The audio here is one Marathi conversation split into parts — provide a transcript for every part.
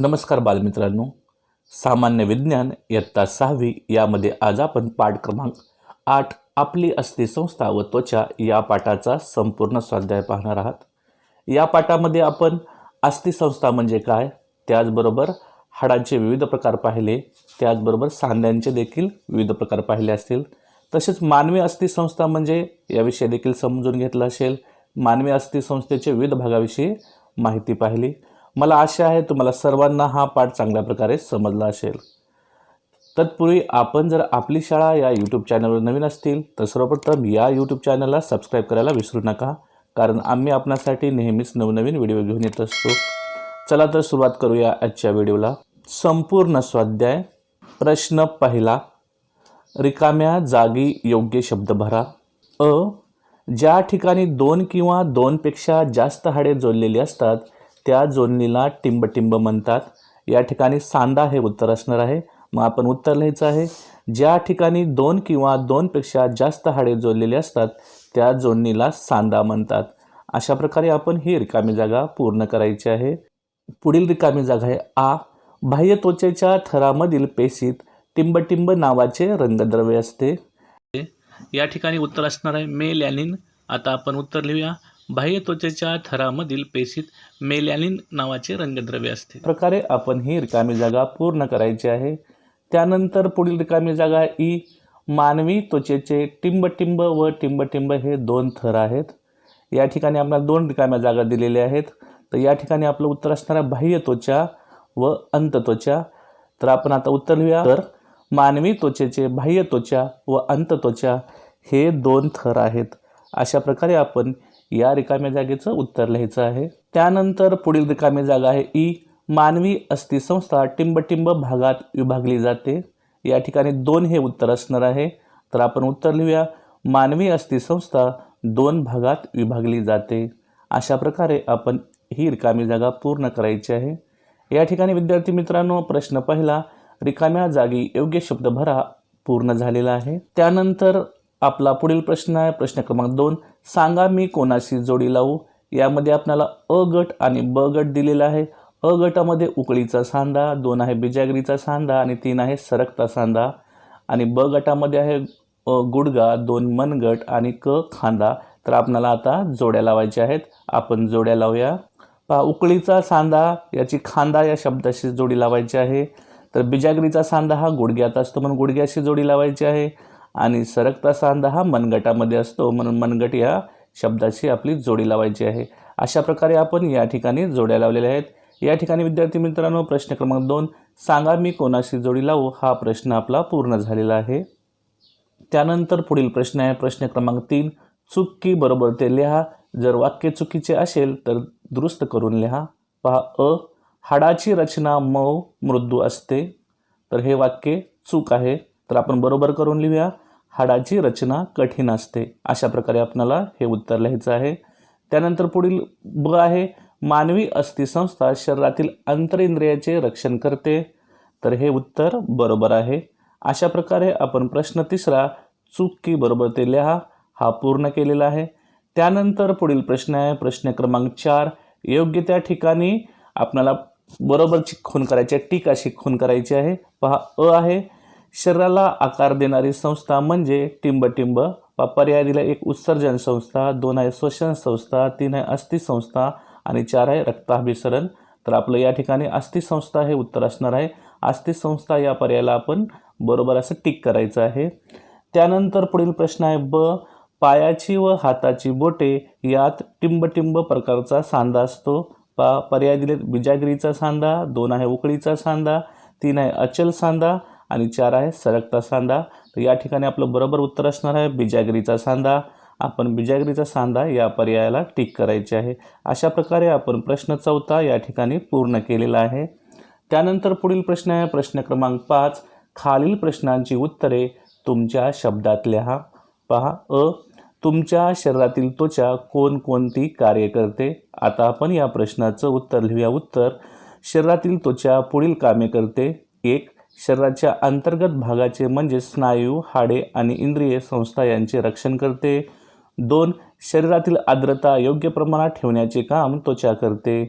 नमस्कार बालमित्रांनो. सामान्य विज्ञान इयत्ता सहावी यामध्ये आज आपण पाठ क्रमांक आठ आपली अस्थि संस्था व त्वचा या पाठाचा संपूर्ण स्वाध्याय पाहणार आहात. या पाठामध्ये आपण अस्थि संस्था म्हणजे काय त्याचबरोबर हाडांचे विविध प्रकार पाहिले त्याचबरोबर सांध्यांचे देखील विविध प्रकार पाहिले असतील. तसेच मानवी अस्थि संस्था म्हणजे याविषयी देखील समजून घेतलं असेल. मानवी अस्थि संस्थेचे विविध भागाविषयी माहिती पाहिली. मला आशा आहे तुम्हाला सर्वांना हा पाठ चांगल्या प्रकारे समजला असेल. तत्पूर्वी आपण जर आपली शाळा या यूट्यूब चॅनलवर नवीन असतील तर सर्वप्रथम या यूट्यूब चॅनलला सबस्क्राईब करायला विसरू नका कारण आम्ही आपणासाठी नेहमीच नवनवीन व्हिडिओ घेऊन येत असतो. चला तर सुरुवात करूया आजच्या व्हिडिओला संपूर्ण स्वाध्याय. प्रश्न पहिला. रिकाम्या जागी योग्य शब्द भरा. अ. ज्या ठिकाणी दोन किंवा दोनपेक्षा जास्त हाडे जोडलेली असतात त्या जोडणीला टिंबटिंब म्हणतात. या ठिकाणी सांदा हे उत्तर असणार आहे. मग आपण उत्तर लिहायचं आहे. ज्या ठिकाणी दोन किंवा दोनपेक्षा जास्त हाडे जोडलेली असतात त्या जोडणीला सांदा म्हणतात. अशा प्रकारे आपण ही रिकामी जागा पूर्ण करायची आहे. पुढील रिकामी जागा आहे आ. बाह्य त्वचेच्या थरामधील पेशीत टिंबटिंब नावाचे रंगद्रव्य असते. या ठिकाणी उत्तर असणार आहे मेलॅनिन. आता आपण उत्तर लिहूया. बाह्य त्वचेच्या थरामधील पेशीत मेलॅनिन नावाचे रंगद्रव्य असते. प्रकारे आपण ही रिकामी जागा पूर्ण करायची आहे. त्यानंतर पुढील रिकामी जागा ई मानवी त्वचेचे टिंबटिंब व टिंबटिंब हे दोन थर आहेत. या ठिकाणी आपल्याला दोन रिकाम्या जागा दिलेल्या आहेत. तर या ठिकाणी आपलं उत्तर असणार बाह्य त्वचा व अंतत्वचा. तर आपण आता उत्तर लिहूया. तर मानवी त्वचेचे बाह्य त्वचा व अंतत्वचा हे दोन थर आहेत. अशा प्रकारे आपण या रिकाम्या जागेचं उत्तर लिहायचं आहे. त्यानंतर पुढील रिकामी जागा आहे. ई. मानवी अस्थिसंस्था टिंबटिंब भागात विभागली जाते. या ठिकाणी दोन हे उत्तर असणार आहे. तर आपण उत्तर लिहूया. मानवी अस्थिसंस्था दोन भागात विभागली जाते. अशा प्रकारे आपण ही रिकामी जागा पूर्ण करायची आहे. या ठिकाणी विद्यार्थी मित्रांनो प्रश्न पहिला रिकाम्या जागी योग्य शब्द भरा पूर्ण झालेला आहे. त्यानंतर आपला पुढील प्रश्न आहे. प्रश्न क्रमांक दोन सांगा मी कोणाशी जोडी लावू? यामध्ये आपल्याला अ गट आणि ब गट दिलेला आहे. अ गटामध्ये उकळीचा सांदा दोन आहे बिजागरीचा सांदा आणि तीन आहे सरकता सांदा आणि ब गटामध्ये आहे अ गुडगा दोन मनगट आणि क खांदा. तर आपल्याला आता जोड्या लावायच्या आहेत. आपण जोड्या लावूया. पहा उकळीचा सांदा याची खांदा या शब्दाशी जोडी लावायची आहे. तर बिजागरीचा सांदा हा गुडघ्यात असतो म्हणून गुडघ्याशी जोडी लावायची आहे. आणि सरकता सांदा हा मनगटामध्ये असतो. म्हणून मनगट या शब्दाची आपली जोडी लावायची आहे. अशा प्रकारे आपण या ठिकाणी जोड्या लावलेल्या आहेत. या ठिकाणी विद्यार्थी मित्रांनो प्रश्न क्रमांक दोन सांगा मी कोणाशी जोडी लावू? हा प्रश्न आपला पूर्ण झालेला आहे. त्यानंतर पुढील प्रश्न आहे. प्रश्न क्रमांक तीन चुकी बरोबर ते लिहा. जर वाक्य चुकीचे असेल तर दुरुस्त करून लिहा. पहा अ हाडाची रचना मऊ मृदू असते. तर हे वाक्य चूक आहे. तर आपण बरोबर करून लिहूया. हाडाची रचना कठीण असते. अशा प्रकारे आपल्याला हे उत्तर लिहायचं आहे. त्यानंतर पुढील ब आहे मानवी अस्थिसंस्था शरीरातील अंतरेंद्रियाचे रक्षण करते. तर हे उत्तर बरोबर आहे. अशा प्रकारे आपण प्रश्न तिसरा चूक की बरोबर ते लिहा. हा पूर्ण केलेला आहे. त्यानंतर पुढील प्रश्न आहे प्रश्न क्रमांक चार. योग्य त्या ठिकाणी आपल्याला बरोबरची खून करायची आहे टीक अशी खून करायची आहे. पहा अ आहे शरीराला आकार देणारी संस्था म्हणजे टिंबटिंब. पहा पर्याय दिला एक उत्सर्जन संस्था दोन आहे श्वसन संस्था तीन आहे अस्थि संस्था आणि चार आहे रक्ताभिसरण. तर आपलं या ठिकाणी अस्थि संस्था हे उत्तर असणार आहे. अस्थि संस्था या पर्यायाला आपण बरोबर असं टिक करायचं आहे. त्यानंतर पुढील प्रश्न आहे ब. पायाची व हाताची बोटे यात टिंबटिंब प्रकारचा सांधा असतो. पा. पर्याय दिले बिजागिरीचा सांधा दोन आहे उकळीचा सांधा तीन आहे अचल सांधा आणि चार आहे सरकता सांदा तर या ठिकाणी आपलं बरोबर उत्तर असणार आहे बिजागरीचा सांदा आपण बिजागरीचा सांदा या पर्यायाला टिक करायचे आहे. अशा प्रकारे आपण प्रश्न चौथा या ठिकाणी पूर्ण केलेला आहे. त्यानंतर पुढील प्रश्न आहे प्रश्न क्रमांक पाच. खालील प्रश्नांची उत्तरे तुमच्या शब्दात लिहा. पहा अ तुमच्या शरीरातील त्वचा कोणकोणती कार्य करते? आता आपण या प्रश्नाचं उत्तर लिहूया. उत्तर शरीरातील त्वचा पुढील कामे करते. एक शरीराच्या अंतर्गत भागाचे म्हणजे स्नायू हाडे आणि इंद्रिय संस्था यांचे रक्षण करते. दोन शरीरातील आर्द्रता योग्य प्रमाणात ठेवण्याचे काम त्वचा करते.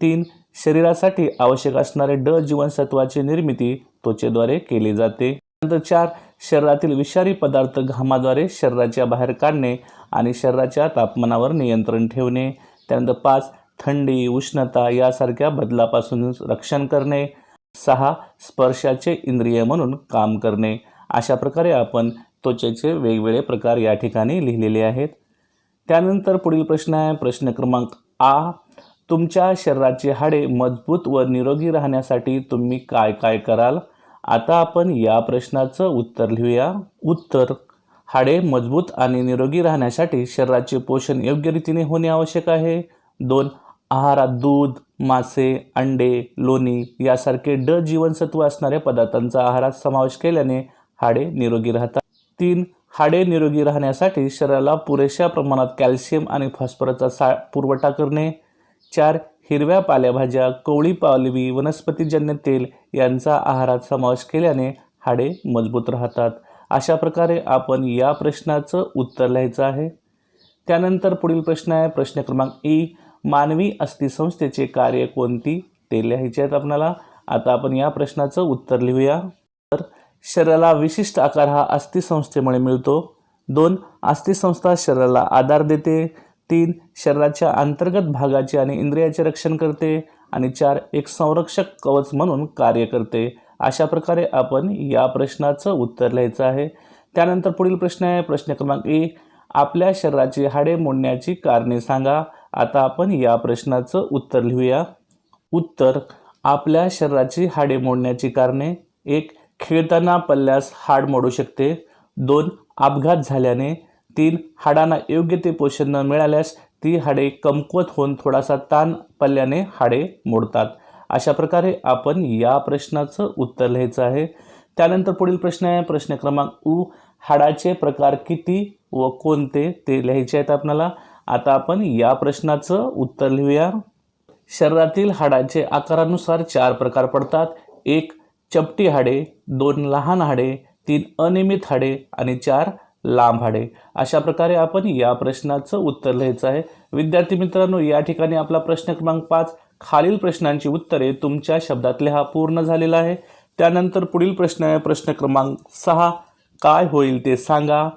तीन शरीरासाठी आवश्यक असणारे ड जीवनसत्वाची निर्मिती त्वचेद्वारे केली जाते. नंतर चार शरीरातील विषारी पदार्थ घामाद्वारे शरीराच्या बाहेर काढणे आणि शरीराच्या तापमानावर नियंत्रण ठेवणे. त्यानंतर पाच थंडी उष्णता यासारख्या बदलापासून रक्षण करणे. सहा स्पर्शाचे इंद्रिय म्हणून काम करणे. अशा प्रकारे आपण त्वचेचे वेगवेगळे प्रकार या ठिकाणी लिहिलेले आहेत. त्यानंतर पुढील प्रश्न आहे. प्रश्न क्रमांक आ. तुमच्या शरीराची हाडे मजबूत व निरोगी राहण्यासाठी तुम्ही काय काय कराल? आता आपण या प्रश्नाचं उत्तर लिहूया. उत्तर. हाडे मजबूत आणि निरोगी राहण्यासाठी शरीराचे पोषण योग्य रीतीने होणे आवश्यक आहे. दोन. आहारात दूध मासे अंडे लोणी यासारखे ड जीवनसत्व असणाऱ्या पदार्थांचा आहारात समावेश केल्याने हाडे निरोगी राहतात. तीन हाडे निरोगी राहण्यासाठी शरीराला पुरेशा प्रमाणात कॅल्शियम आणि फॉस्फरसचा सा पुरवठा करणे. चार हिरव्या पालेभाज्या कोवळी पालवी वनस्पतीजन्य तेल यांचा आहारात समावेश केल्याने हाडे मजबूत राहतात. अशा प्रकारे आपण या प्रश्नाचं उत्तर लिहायचं आहे. त्यानंतर पुढील प्रश्न आहे प्रश्न क्रमांक ई मानवी अस्थिसंस्थेचे कार्य कोणती ते लिहायचे आहेत आपणाला. आता आपण या प्रश्नाचं उत्तर लिहूया. तर शरीराला विशिष्ट आकार हा अस्थिसंस्थेमुळे मिळतो. दोन अस्थिसंस्था शरीराला आधार देते. तीन शरीराच्या अंतर्गत भागाचे आणि इंद्रियाचे रक्षण करते. आणि चार एक संरक्षक कवच म्हणून कार्य करते. अशा प्रकारे आपण या प्रश्नाचं उत्तर लिहायचं आहे. त्यानंतर पुढील प्रश्न आहे. प्रश्न क्रमांक ए आपल्या शरीराची हाडे मोडण्याची कारणे सांगा. आता आपण या प्रश्नाचं उत्तर लिहूया. उत्तर आपल्या शरीराची हाडे मोडण्याची कारणे. एक खेळताना पल्ल्यास हाड मोडू शकते. दोन अपघात झाल्याने. तीन हाडांना योग्य ते पोषण न मिळाल्यास ती हाडे कमकुवत होऊन थोडासा ताण पडल्याने हाडे मोडतात. अशा प्रकारे आपण या प्रश्नाचं उत्तर लिहायचं आहे. त्यानंतर पुढील प्रश्न आहे. प्रश्न क्रमांक उ हाडाचे प्रकार किती व कोणते? ते लिहायचे आहेत आपल्याला. आता आपण या प्रश्नाचं उत्तर लिहूया. शरीरातील हाडाचे आकारानुसार चार प्रकार पडतात. एक चपटी हाडे दोन लहान हाडे तीन अनियमित हाडे आणि चार लांब हाडे. अशा प्रकारे आपण या प्रश्नाचं उत्तर लिहायचं आहे. विद्यार्थी मित्रांनो या ठिकाणी आपला प्रश्न क्रमांक पाच खालील प्रश्नांची उत्तरे तुमच्या शब्दात लिहा. पूर्ण झालेला आहे. त्यानंतर पुढील प्रश्न आहे प्रश्न क्रमांक सहा. काय होईल ते सांगा.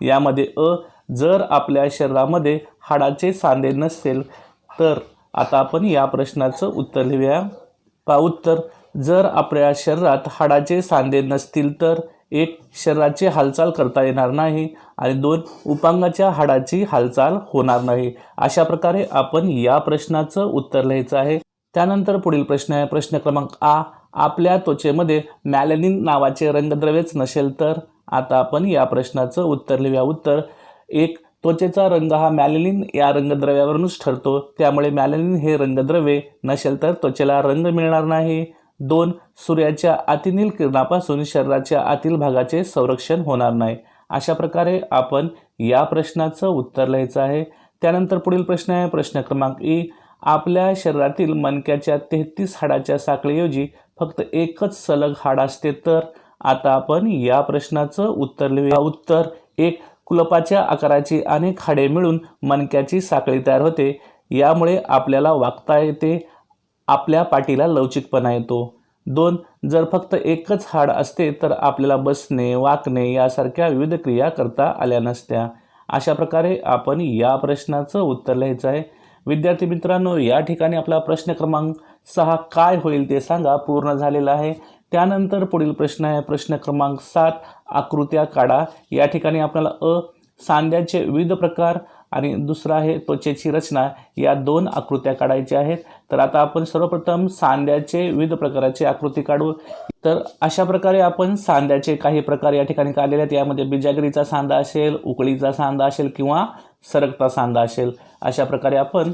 यामध्ये अ जर आपल्या शरीरामध्ये हाडाचे सांधे नसेल तर आता आपण या प्रश्नाचं उत्तर लिहूया. पा उत्तर. जर आपल्या शरीरात हाडाचे सांधे नसतील तर एक शरीराची हालचाल करता येणार नाही आणि दोन उपांगाच्या हाडाची हालचाल होणार नाही. अशा प्रकारे आपण या प्रश्नाचं उत्तर लिहायचं आहे. त्यानंतर पुढील प्रश्न आहे. प्रश्न क्रमांक आ. आपल्या त्वचेमध्ये मॅलेनिन नावाचे रंगद्रव्यच नसेल तर आता आपण या प्रश्नाचं उत्तर लिहूया. उत्तर. एक त्वचेचा रंग हा मॅलेनिन या रंगद्रव्यावरूनच ठरतो. त्यामुळे मॅलेनिन हे रंगद्रव्य नसेल तर त्वचेला रंग मिळणार नाही. दोन सूर्याच्या अतिनील किरणापासून शरीराच्या आतील भागाचे संरक्षण होणार नाही. अशा प्रकारे आपण या प्रश्नाचं उत्तर लिहायचं आहे. त्यानंतर पुढील प्रश्न आहे. प्रश्न क्रमांक ई. आपल्या शरीरातील मणक्याच्या तेहतीस हाडाच्या साखळीऐवजी फक्त एकच सलग हाड असते तर? आता आपण या प्रश्नाचं उत्तर लिहूया. उत्तर एक कुलपाच्या आकाराची आणि खाडे मिळून मणक्याची साखळी तयार होते. यामुळे आपल्याला वागता येते आपल्या पाठीला लवचिकपणा येतो. दोन जर फक्त एकच हाड असते तर आपल्याला बसणे वाकणे यासारख्या विविध क्रिया करता आल्या नसत्या. अशा प्रकारे आपण या प्रश्नाचं उत्तर लिहायचं आहे. विद्यार्थी मित्रांनो या ठिकाणी आपला प्रश्न क्रमांक सहा काय होईल ते सांगा पूर्ण झालेला आहे. त्यानंतर पुढील प्रश्न आहे. प्रश्न क्रमांक सात आकृत्या काढा. या ठिकाणी आपल्याला अ सांध्याचे विविध प्रकार आणि दुसरा आहे त्वचेची रचना. या दोन आकृत्या काढायच्या आहेत. तर आता आपण सर्वप्रथम सांध्याचे विविध प्रकाराची आकृती काढू. तर अशा प्रकारे आपण सांध्याचे काही प्रकार या ठिकाणी काढलेले आहेत. यामध्ये बिजागरीचा सांधा असेल उकळीचा सांधा असेल किंवा सरकता सांधा असेल. अशा प्रकारे आपण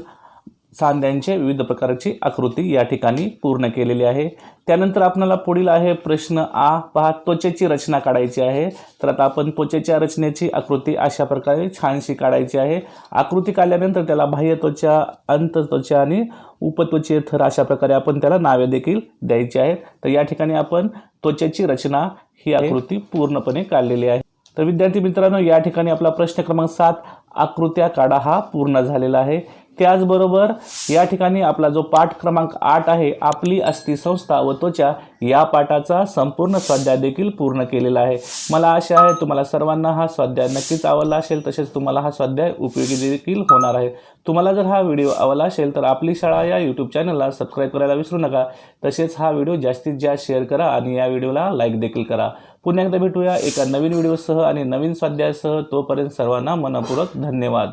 सांध्यांचे विविध प्रकारची आकृती या ठिकाणी पूर्ण केलेली आहे. त्यानंतर आपल्याला पुढील आहे प्रश्न आ. पहा त्वचेची रचना काढायची आहे. तर आता आपण त्वचेच्या रचनेची आकृती अशा प्रकारे छानशी काढायची आहे. आकृती काढल्यानंतर त्याला बाह्य त्वचा अंतत्वचा आणि उपत्वचे थर अशा प्रकारे आपण त्याला नावे देखील द्यायची आहेत. तर या ठिकाणी आपण त्वचेची रचना ही आकृती पूर्णपणे काढलेली आहे. तर विद्यार्थी मित्रांनो या ठिकाणी आपला प्रश्न क्रमांक सात आकृत्या काढा हा पूर्ण झालेला आहे. त्याचबरोबर या ठिकाणी आपला जो पाठ क्रमांक आठ आहे आपली अस्थि संस्था व त्वचा या पाठाचा संपूर्ण स्वाध्याय देखील पूर्ण केलेला आहे. मला आशा आहे तुम्हाला सर्वांना हा स्वाध्याय नक्कीच आवडला असेल तसेच तुम्हाला हा स्वाध्याय उपयोगी देखील होणार आहे. तुम्हाला जर हा व्हिडिओ आवडला असेल तर आपली शाळा या यूट्यूब चॅनलला सबस्क्राईब करायला विसरू नका. तसेच हा व्हिडिओ जास्तीत जास्त शेअर करा आणि या व्हिडिओला लाईक देखील करा. पुन्हा एकदा भेटूया एका नवीन व्हिडिओसह आणि नवीन स्वाध्यायासह. तोपर्यंत सर्वांना मनपूर्वक धन्यवाद.